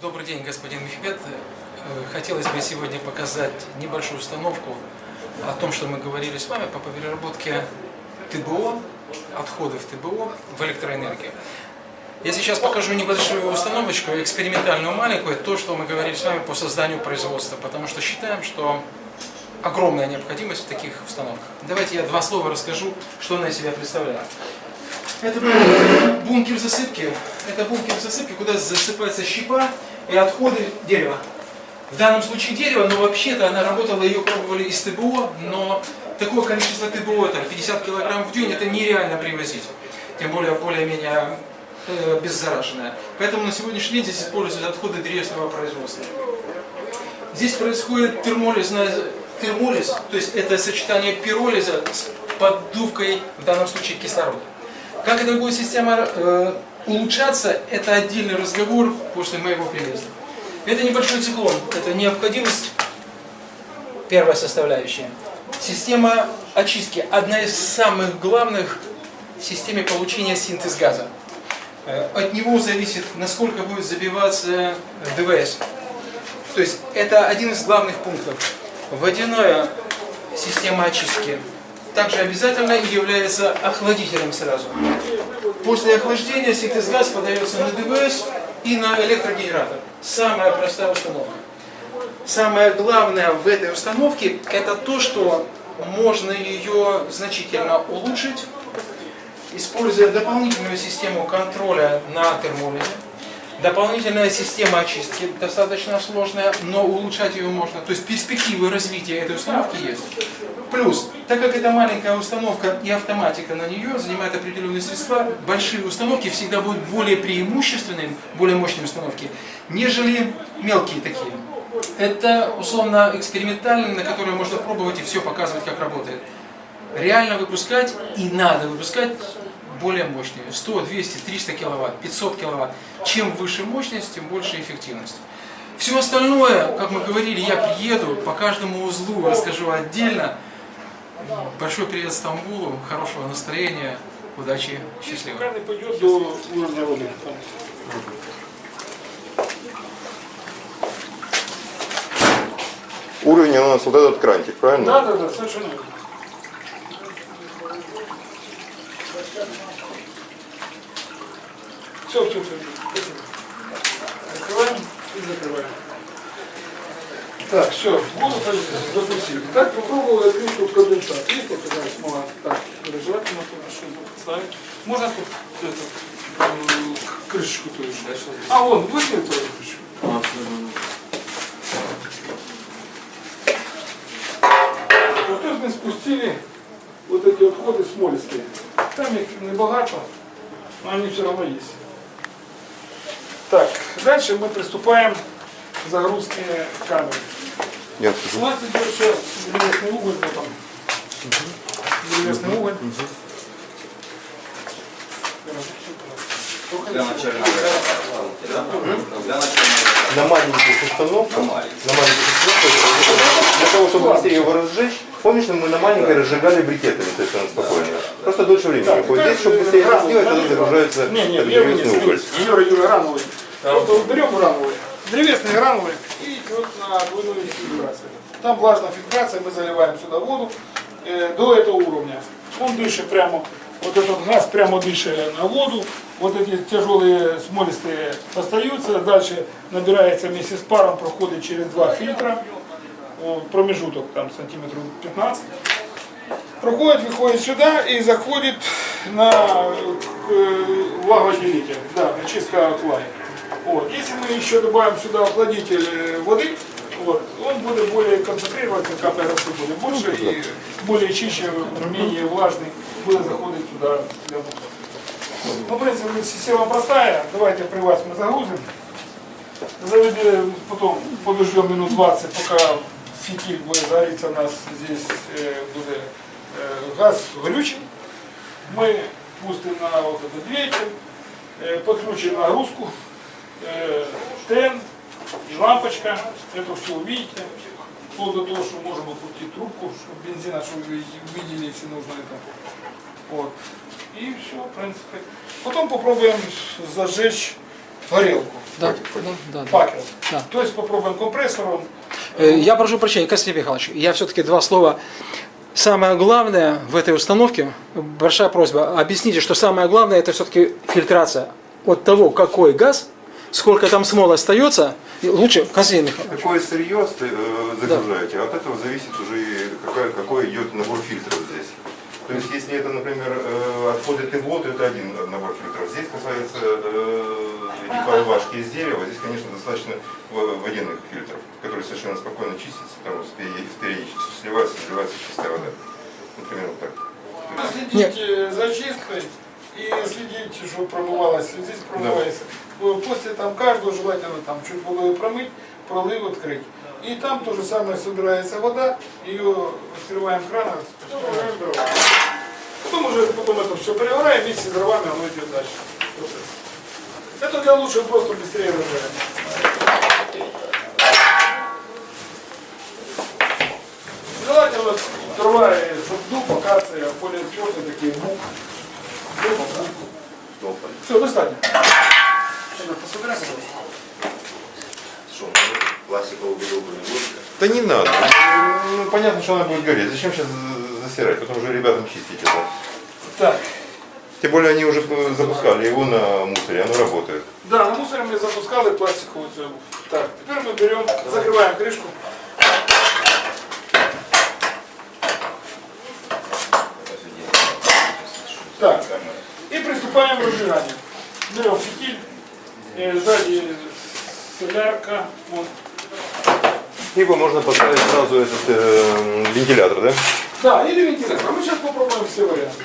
Добрый день, господин Мехмед. Э, Хотелось бы сегодня показать небольшую установку о том, что мы говорили с вами по переработке ТБО, отходов ТБО в электроэнергию. Я сейчас покажу небольшую установочку, экспериментальную маленькую, то, что мы говорили с вами по созданию производства, потому что считаем, что огромная необходимость в таких установках. Давайте я два слова расскажу, что она из себя представляет. Это бункер засыпки. Это бункер засыпки, куда засыпается щепа и отходы дерева. В данном случае дерево, но вообще-то она работала, ее пробовали из ТБО, но такое количество ТБО, это 50 килограмм в день, это нереально привозить. Тем более более-менее э. Поэтому на сегодняшний день здесь используют отходы древесного производства. Здесь происходит термолиз, на- термолиз, то есть это сочетание пиролиза с поддувкой, в данном случае кислорода. Как эта будет система э, улучшаться, это отдельный разговор после моего приезда. Это небольшой циклон, это необходимость, первая составляющая. Система очистки, одна из самых главных в системе получения синтез газа. Э, От него зависит, насколько будет забиваться ДВС. То есть это один из главных пунктов. Водяная система очистки также обязательно является охладителем сразу. После охлаждения синтез-газ подается на ДВС и на электрогенератор. Самая простая установка. Самое главное в этой установке это то, что можно ее значительно улучшить, используя дополнительную систему контроля на термолизе. Дополнительная система очистки достаточно сложная, но улучшать ее можно. То есть перспективы развития этой установки есть. Плюс, так как это маленькая установка и автоматика на нее занимает определенные средства, большие установки всегда будут более преимущественными, более мощные установки, нежели мелкие такие. Это условно экспериментальный, на который можно пробовать и все показывать, как работает. Реально выпускать и надо выпускать более мощные. 100, 200, 300 киловатт, 500 киловатт. Чем выше мощность, тем больше эффективность. Все остальное, как мы говорили, я приеду, по каждому узлу расскажу отдельно. Большой привет Стамбулу, хорошего настроения, удачи, счастливо. Каждый пойдет до уровня воды. Уровень у нас вот этот крантик, правильно? Да, да, да, совершенно верно. Все, все, все. Закрываем и закрываем. Так, все, воду запустили. Так, попробовал открыть тут конденсат. Есть вот такая смола? Так, желательно тут что-нибудь поставить. Можно тут эту, м, крышечку тоже. А, вон, выкинь тоже крышечку. Вот тут ми спустили вот эти отходы смолистые. Там их небагато, но они все равно есть. Дальше мы приступаем к загрузке камеры. Я У нас идет сейчас древесный уголь, вот он. Древесный уголь. Для начального да? На маленьких установках, На маленьких. установках, для того, чтобы быстрее его разжечь, помнишь, мы на маленькой разжигали брикетами совершенно спокойно. Просто дольше времени уходит. Здесь, чтобы быстрее это сделать, тогда загружается Не, не, древесный уголь. Юра, Юра, гранулы. Вот берем гранулы, древесные гранулы и идет на двойную фильтрацию. Там влажная фильтрация, мы заливаем сюда воду э, до этого уровня. Он дышит прямо, вот этот газ прямо дышит на воду, вот эти тяжелые смолистые остаются, дальше набирается вместе с паром, проходит через два фильтра, э, промежуток там сантиметров 15 проходит, выходит сюда и заходит на э, влагоотделитель, да, очистка от влаги. Вот. Если мы еще добавим сюда охладитель э, воды, вот, он будет более концентрироваться, капля росы будет больше и более чище, менее влажный будет заходить сюда для мусора. Ну, в принципе, система простая. Давайте при вас мы загрузим. Заведи, потом подождем минут 20, пока фитиль будет зариться у нас здесь э, будет э, газ горючий. Мы пустим на вот этот двигатель, э, подключим нагрузку, э, и лампочка. Это все увидите. Вплоть до того, что можем открутить трубку, чтобы бензина, чтобы увидели, если нужно это. Вот. И все, в принципе. Потом попробуем зажечь горелку, Да, да, да. факел. Да. То есть попробуем компрессором. Я прошу прощения, Константин Михайлович, я все-таки два слова. Самое главное в этой установке, большая просьба, объясните, что самое главное это все-таки фильтрация от того, какой газ, сколько там смол остается, лучше, Константин Михайлович, Какое сырье э, загружаете, от этого зависит уже и какой, какой идет набор фильтров здесь. То есть, если это, например, э, отходы ТВО, то это один набор фильтров. Здесь касается э, рубашки из дерева, здесь, конечно, достаточно в- водяных фильтров, которые совершенно спокойно чистятся, потому что периодичностью сливается, сливается чистая вода. Например, вот так. Следить э, за чисткой и следить, чтобы промывалось. Здесь промывается. Э, После там каждого желательно там чуть водой промыть, пролив открыть. И там то же самое собирается вода, ее открываем кран. Потом уже потом это все перевараем, вместе с дровами оно идет дальше. Процесс. Это для лучше просто быстрее разжаривать. Желательно дрова, чтобы дуб, акация, более твердые такие, бук. Все, достаточно. Сейчас пособираем, пожалуйста. Что, пластиковую бутылку не будет? Да не надо. Ну, понятно, что она будет гореть. Зачем сейчас засирать? Потом уже ребятам чистить это. Так, Тем более они уже запускали его на мусоре, оно работает. да, на мусоре мы запускали пластиковую. Так, теперь мы берем, закрываем крышку. Так, и приступаем к разжиганию. Берем фитиль, э, сзади солярка, вот. Либо можно поставить сразу этот э, вентилятор, да? Да, или вентилятор. А Мы сейчас попробуем все варианты.